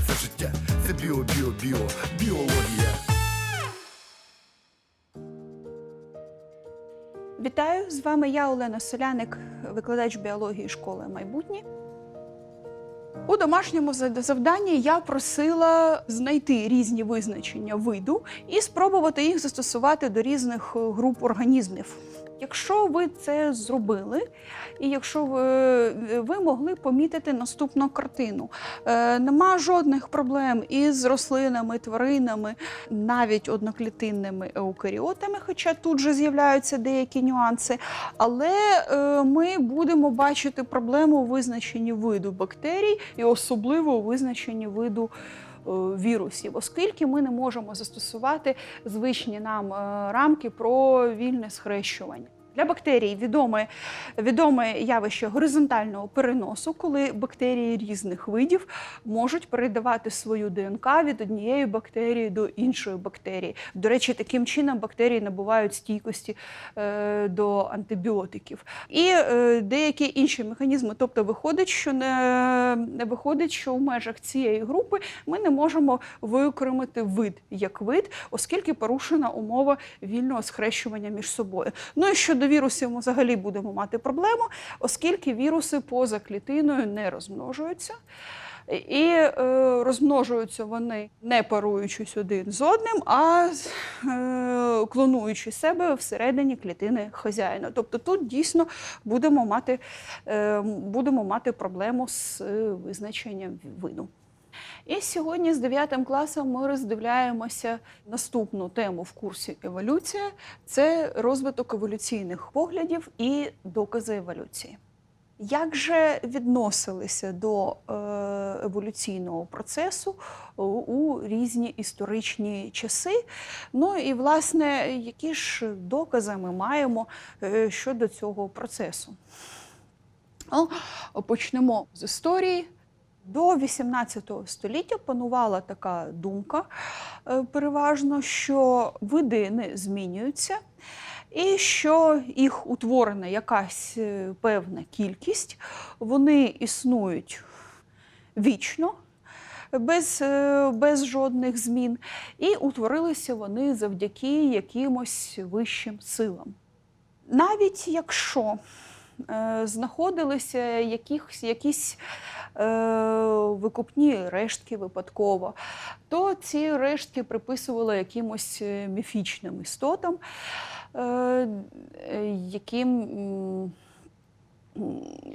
починається життя. Це біо, біо, біо, біологія. Вітаю! З вами я, Олена Соляник, викладач біології школи майбутнє. У домашньому завданні я просила знайти різні визначення виду і спробувати їх застосувати до різних груп організмів. Якщо ви це зробили, і якщо ви, ви могли помітити наступну картину, е, нема жодних проблем із рослинами, тваринами, навіть одноклітинними еукаріотами, хоча тут же з'являються деякі нюанси. Але е, ми будемо бачити проблему у визначенні виду бактерій і особливо у визначенні виду. е, Вірусів, оскільки ми не можемо застосувати звичні нам е, рамки про вільне схрещування. Для бактерій відоме, відоме явище горизонтального переносу, коли бактерії різних видів можуть передавати свою ДНК від однієї бактерії до іншої бактерії. До речі, таким чином бактерії набувають стійкості е, до антибіотиків. І е, деякі інші механізми. Тобто, виходить, що не, не виходить, що в межах цієї групи ми не можемо виокремити вид як вид, оскільки порушена умова вільного схрещування між собою. Ну і щодо вірусів, ми взагалі будемо мати проблему, оскільки віруси поза клітиною не розмножуються. І е, розмножуються вони не паруючись один з одним, а е, клонуючи себе всередині клітини хазяїна. Тобто тут дійсно будемо мати, е, будемо мати проблему з е, визначенням виду. І сьогодні з 9 класом ми роздивляємося наступну тему в курсі еволюція це розвиток еволюційних поглядів і докази еволюції. Як же відносилися до е, еволюційного процесу у- у різні історичні часи? Ну і власне, які ж докази ми маємо е, щодо цього процесу? Ну, почнемо з історії. До 18 століття панувала така думка е, переважно, що види не змінюються, і що їх утворена якась е, певна кількість, вони існують вічно. Без, е, без жодних змін, і утворилися вони завдяки якимось вищим силам. Навіть якщо е, знаходилися якісь, якісь викупні рештки випадково, то ці рештки приписували якимось е, міфічним істотам, е, е, яким.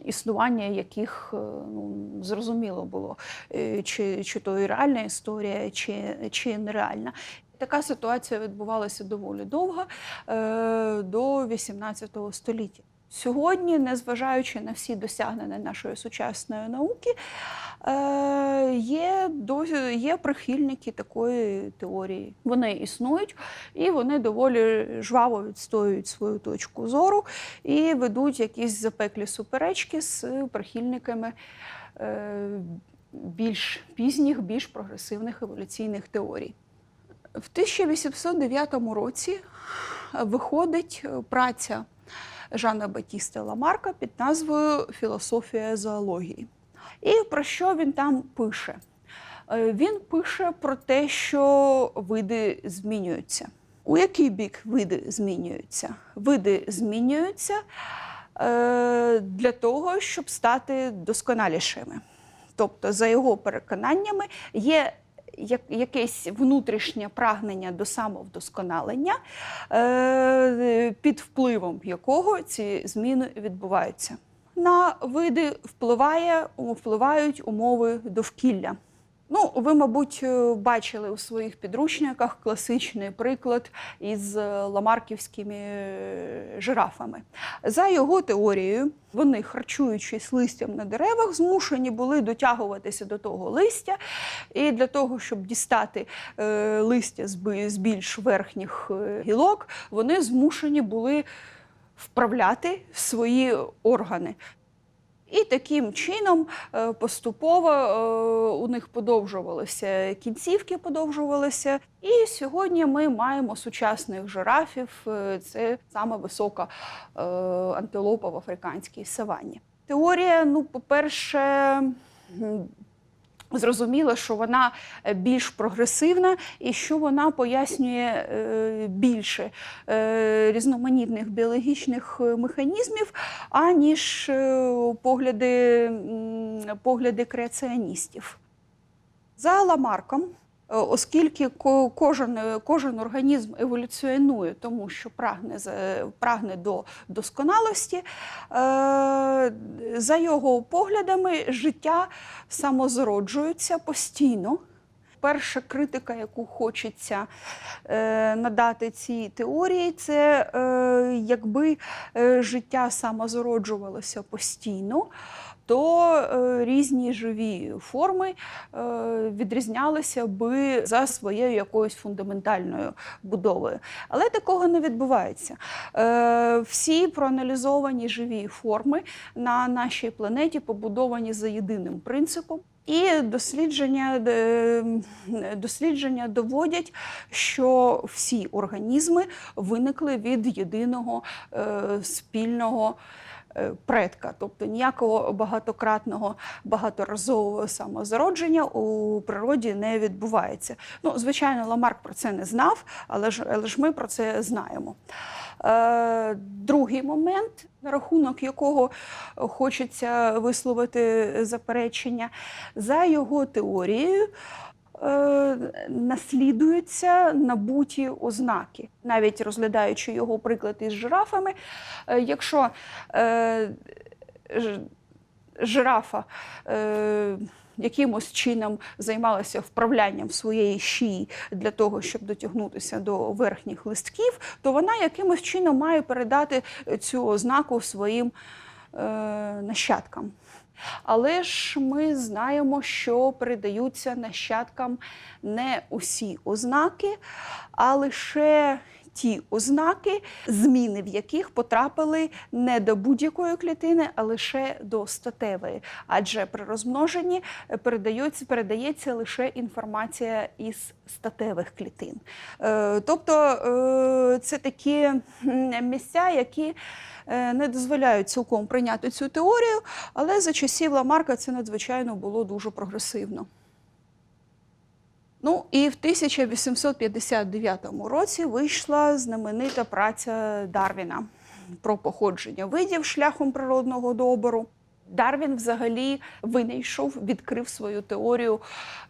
Існування яких е, ну, зрозуміло було, е, чи, чи то реальна історія, чи, чи нереальна. Така ситуація відбувалася доволі довго е, до 18 століття. Сьогодні, незважаючи на всі досягнення нашої сучасної науки, е, є, є прихильники такої теорії. Вони існують і вони доволі жваво відстоюють свою точку зору і ведуть якісь запеклі суперечки з прихильниками е, більш пізніх, більш прогресивних еволюційних теорій. В 1809 році виходить праця Жана Батіста Ламарка під назвою Філософія зоології. І про що він там пише? Е, Він пише про те, що види змінюються. У який бік види змінюються? Види змінюються е, для того, щоб стати досконалішими. Тобто, за його переконаннями, є якесь внутрішнє прагнення до самовдосконалення, е, під впливом якого ці зміни відбуваються. На види впливає, впливають умови довкілля. Ну, ви, мабуть, е, бачили у своїх підручниках класичний приклад із е, ламарківськими е, жирафами. За його теорією, вони, харчуючись листям на деревах, змушені були дотягуватися до того листя, і для того, щоб дістати листя з більш верхніх гілок, вони змушені були вправляти свої органи. І таким чином е, поступово е, у них подовжувалися кінцівки, подовжувалися. І сьогодні ми маємо сучасних жирафів. Е, Це саме висока антилопа в африканській саванні. Теорія, ну, по-перше, м, Зрозуміло, що вона е, більш прогресивна і що вона пояснює е, більше е, різноманітних біологічних механізмів, аніж погляди, погляди креаціоністів. За Ламарком, оскільки кожен, е, кожен організм еволюціонує, тому що прагне, прагне до досконалості, е, за його поглядами, життя самозароджується постійно. Перша критика, яку хочеться е, надати цій теорії, це е, якби е, життя самозароджувалося постійно, то е, різні живі форми е, відрізнялися би за своєю якоюсь фундаментальною будовою. Але такого не відбувається. Е, всі проаналізовані живі форми на нашій планеті побудовані за єдиним принципом. І дослідження, дослідження доводять, що всі організми виникли від єдиного спільного предка, тобто ніякого багатократного багаторазового самозародження у природі не відбувається. Ну, звичайно, Ламарк про це не знав, але ж, але ж ми про це знаємо. Е, другий момент, на рахунок якого хочеться висловити заперечення, за його теорією. Е, Наслідуються набуті ознаки, навіть розглядаючи його приклад із жирафами. Е, Якщо е, жирафа якимось чином займалася вправлянням своєї шиї для того, щоб дотягнутися до верхніх листків, то вона якимось чином має передати цю ознаку своїм нащадкам. Але ж ми знаємо, що передаються нащадкам не усі ознаки, а лише ті ознаки, зміни в яких потрапили не до будь-якої клітини, а лише до статевої. Адже при розмноженні передається, передається лише інформація із статевих клітин. Е, Тобто е, це такі місця, які е, не дозволяють цілком прийняти цю теорію, але за часів Ламарка це надзвичайно було дуже прогресивно. Ну і в 1859 році вийшла знаменита праця Дарвіна про походження видів шляхом природного добору. Дарвін взагалі винайшов, відкрив свою теорію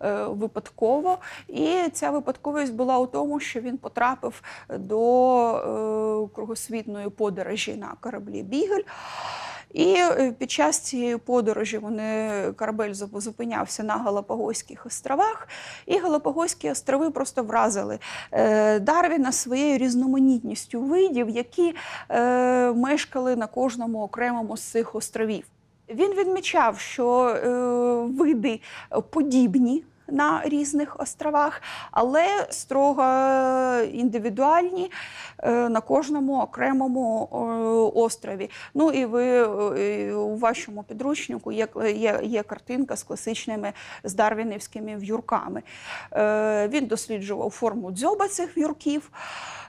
е, випадково. І ця випадковість була у тому, що він потрапив до е, кругосвітної подорожі на кораблі Бігель. І е, під час цієї подорожі вони корабель зупинявся на Галапагоських островах, і Галапагоські острови просто вразили е, Дарвіна своєю різноманітністю видів, які е, мешкали на кожному окремому з цих островів. Він відмічав, що види подібні на різних островах, але строго індивідуальні е, на кожному окремому е, острові. Ну і ви е, у вашому підручнику є, є, є картинка з класичними з дарвінівськими в'юрками. Е, Він досліджував форму дзьоба цих в'юрків.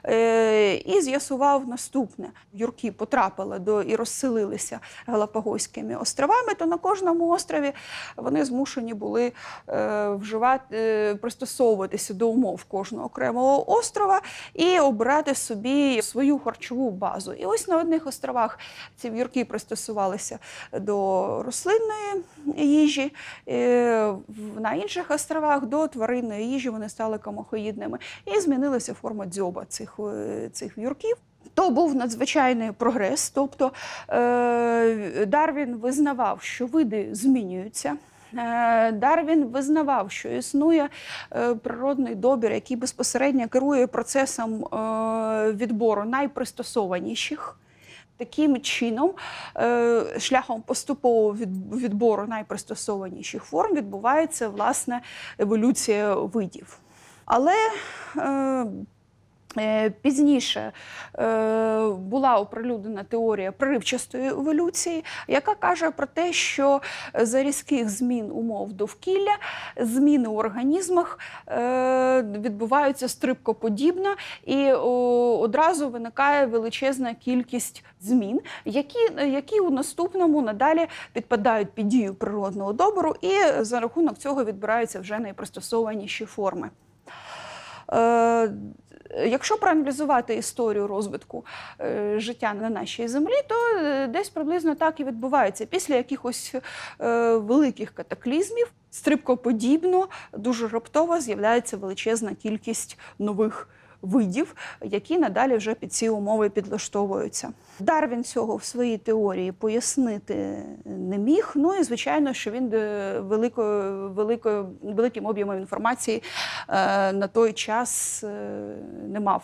Е, І з'ясував наступне: в'юрки потрапили до і розселилися Галапагоськими островами, то на кожному острові вони змушені були е, вживати, е, пристосовуватися до умов кожного окремого острова і обирати собі свою харчову базу. І ось на одних островах ці в'юрки пристосувалися до рослинної їжі, на інших островах до тваринної їжі вони стали комахоїдними і змінилася форма дзьоба цих, е, цих в'юрків. То був надзвичайний прогрес. Тобто е, Дарвін визнавав, що види змінюються. Е, Дарвін визнавав, що існує природний добір, який безпосередньо керує процесом відбору найпристосованіших. Таким чином, шляхом поступового відбору найпристосованіших форм відбувається власне еволюція видів. Але Пізніше е, була оприлюднена теорія проривчастої еволюції, яка каже про те, що за різких змін умов довкілля зміни в організмах е, відбуваються стрибкоподібно, і одразу виникає величезна кількість змін, які, які у наступному надалі підпадають під дію природного добру, і за рахунок цього відбираються вже найпристосованіші форми. Якщо проаналізувати історію розвитку е, життя на нашій землі, то е, десь приблизно так і відбувається. Після якихось е, великих катаклізмів стрибкоподібно, дуже раптово з'являється величезна кількість нових видів, які надалі вже під ці умови підлаштовуються. Дарвін цього в своїй теорії пояснити не міг. Ну і звичайно, що він великою, великою, великим об'ємом інформації е, на той час е, не мав.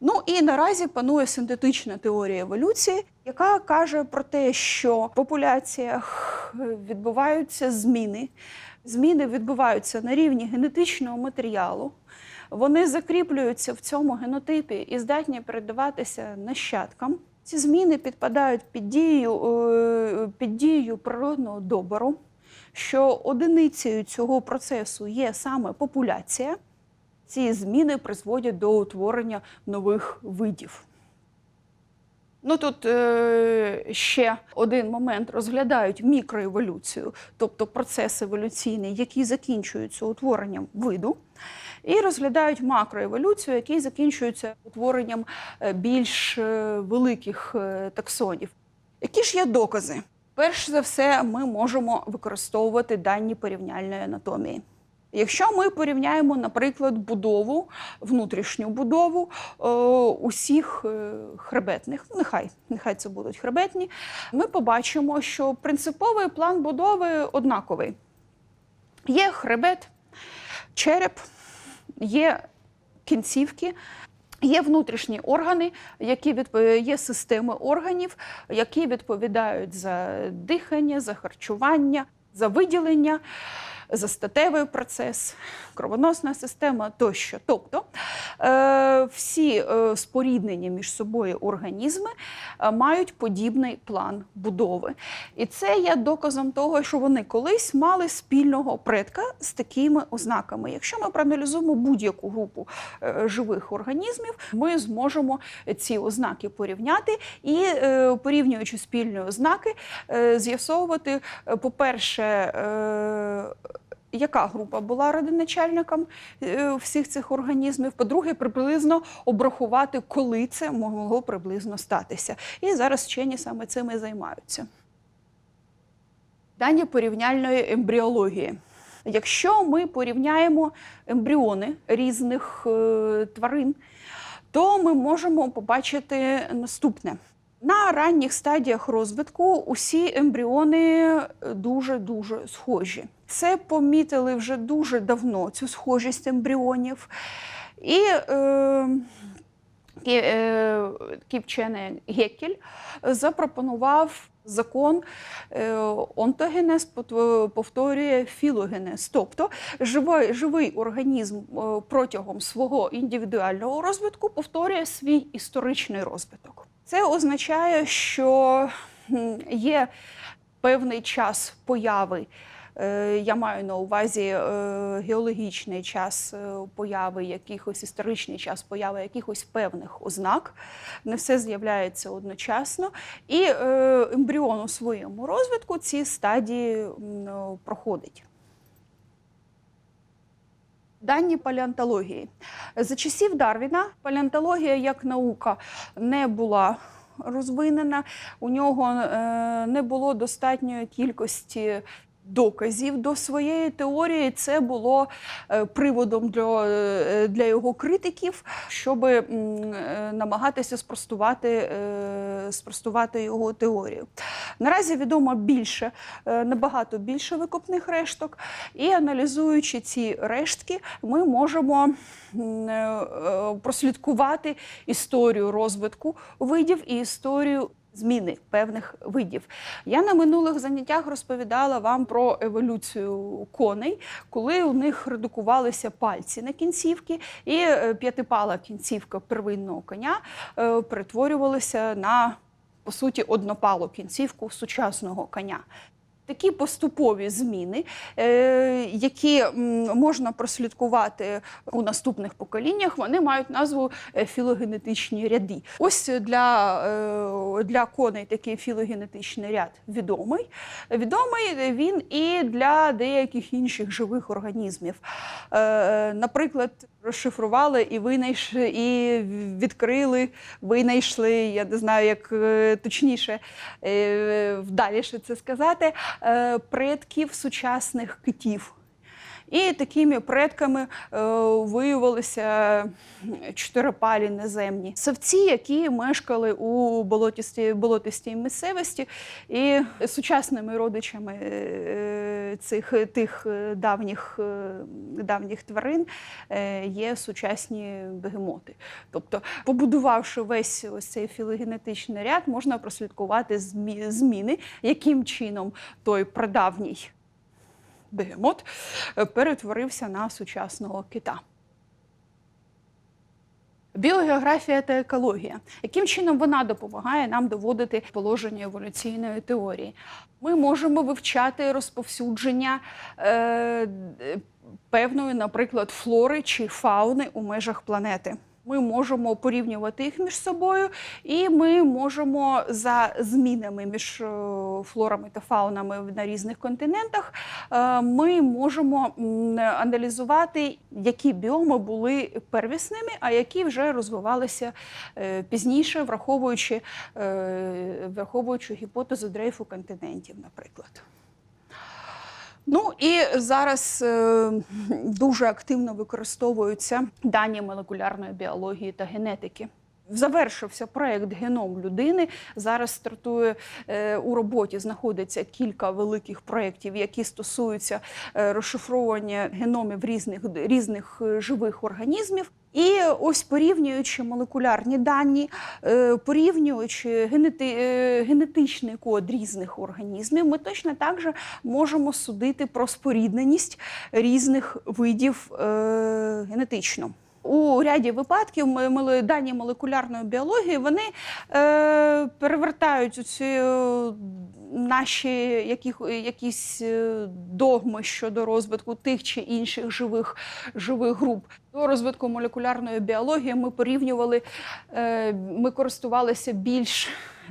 Ну і наразі панує синтетична теорія еволюції, яка каже про те, що в популяціях відбуваються зміни. Зміни відбуваються на рівні генетичного матеріалу. Вони закріплюються в цьому генотипі і здатні передаватися нащадкам. Ці зміни підпадають під дією, е, під дію природного добору, що одиницею цього процесу є саме популяція. Ці зміни призводять до утворення нових видів. Ну тут е, ще один момент розглядають мікроеволюцію, тобто процес еволюційний, який закінчується утворенням виду, і розглядають макроеволюцію, який закінчується утворенням е, більш е, великих таксонів. Які ж є докази? Перш за все, ми можемо використовувати дані порівняльної анатомії. Якщо ми порівняємо, наприклад, будову, внутрішню будову е, усіх е, хребетних, ну, нехай, нехай це будуть хребетні, ми побачимо, що принциповий план будови однаковий. Є хребет, череп, є кінцівки. Є внутрішні органи, які відпо- є системи органів, які відповідають за дихання, за харчування, за виділення, за статевий процес, кровоносна система тощо. Тобто е, всі е, споріднені між собою організми е, мають подібний план будови. І це є доказом того, що вони колись мали спільного предка з такими ознаками. Якщо ми проаналізуємо будь-яку групу живих організмів, ми зможемо ці ознаки порівняти і, порівнюючи спільні ознаки, з'ясовувати, по-перше, яка група була родоначальником е, всіх цих організмів. По-друге, приблизно обрахувати, коли це могло приблизно статися. І зараз вчені саме цим і займаються. Дані порівняльної ембріології. Якщо ми порівняємо ембріони різних е, тварин, то ми можемо побачити наступне. На ранніх стадіях розвитку усі ембріони дуже-дуже схожі. Це помітили вже дуже давно цю схожість ембріонів. І е, е, вчений Геккель запропонував закон е, онтогенез повторює філогенез. Тобто живий, живий організм е, протягом свого індивідуального розвитку повторює свій історичний розвиток. Це означає, що є певний час появи. е, Я маю на увазі е, геологічний час е, появи якихось історичний час появи якихось певних ознак. Не все з'являється одночасно. І ембріон у своєму розвитку ці стадії проходить. Дані палеонтології. За часів Дарвіна палеонтологія як наука не була розвинена, у нього е, не було достатньої кількості доказів до своєї теорії. Це було е, приводом для, е, для його критиків, щоб е, намагатися спростувати, спростувати його теорію. Наразі відомо більше, набагато більше викопних решток, і аналізуючи ці рештки, ми можемо прослідкувати історію розвитку видів і історію зміни певних видів. Я на минулих заняттях розповідала вам про еволюцію коней, коли у них редукувалися пальці на кінцівки, і е, п'ятипала кінцівка первинного коня е, перетворювалася на по суті однопалу кінцівку сучасного коня. Такі поступові зміни, е, які можна прослідкувати у наступних поколіннях, вони мають назву е, філогенетичні ряди. Ось для, е, для коней такий філогенетичний ряд відомий. Відомий він і для деяких інших живих організмів. Наприклад, розшифрували і винайшли, і відкрили, винайшли, я не знаю, як точніше вдаліше це сказати, предків сучасних китів. І такими предками е, виявилися чотирипалі наземні савці, які мешкали у болотістій, болотистій місцевості, і сучасними родичами е, цих тих е, давніх, давніх тварин є сучасні бегемоти. Тобто, побудувавши весь ось цей філогенетичний ряд, можна прослідкувати зміни, яким чином той прадавній бегемот е, перетворився на сучасного кита. Біогеографія та екологія. Яким чином вона допомагає нам доводити положення еволюційної теорії? Ми можемо вивчати розповсюдження е, певної, наприклад, флори чи фауни у межах планети. Ми можемо порівнювати їх між собою, і ми можемо за змінами між е, флорами та фаунами на різних континентах. е, Ми можемо аналізувати, які біоми були первісними, а які вже розвивалися е, пізніше, враховуючи, враховуючи гіпотезу дрейфу континентів, наприклад. Ну і зараз е, дуже активно використовуються дані молекулярної біології та генетики. Завершився проект Геном людини. Зараз стартує е, у роботі. Знаходиться кілька великих проєктів, які стосуються е, розшифровування геномів різних, різних е, живих організмів. І ось порівнюючи молекулярні дані, порівнюючи генети, генетичний код різних організмів, ми точно так же можемо судити про спорідненість різних видів генетично. У ряді випадків дані молекулярної біології вони е, перевертають ці е, наші яких, якісь е, догми щодо розвитку тих чи інших живих, живих груп. До розвитку молекулярної біології ми порівнювали, е, ми користувалися більш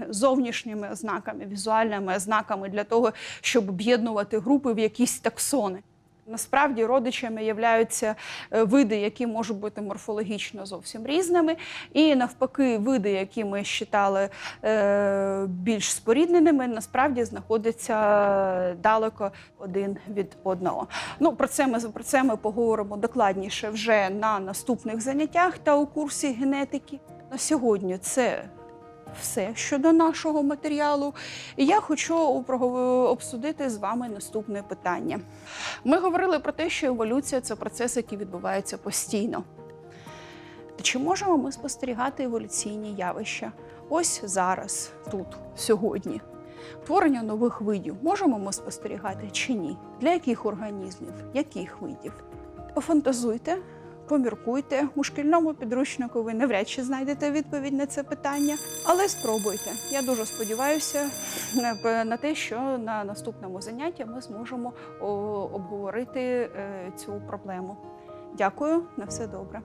зовнішніми ознаками, візуальними ознаками для того, щоб об'єднувати групи в якісь таксони. Насправді родичами являються е, види, які можуть бути морфологічно зовсім різними, і навпаки, види, які ми вважали е, більш спорідненими, насправді знаходяться далеко один від одного. Ну про це ми про це ми поговоримо докладніше вже на наступних заняттях та у курсі генетики. На сьогодні це все щодо нашого матеріалу. І я хочу обсудити з вами наступне питання. Ми говорили про те, що еволюція це процес, який відбувається постійно. Чи можемо ми спостерігати еволюційні явища ось зараз, тут, сьогодні? Творення нових видів можемо ми спостерігати чи ні? Для яких організмів, яких видів? Пофантазуйте, поміркуйте. У шкільному підручнику ви навряд чи знайдете відповідь на це питання, але спробуйте. Я дуже сподіваюся на- те, що на наступному занятті ми зможемо обговорити е, цю проблему. Дякую, на все добре.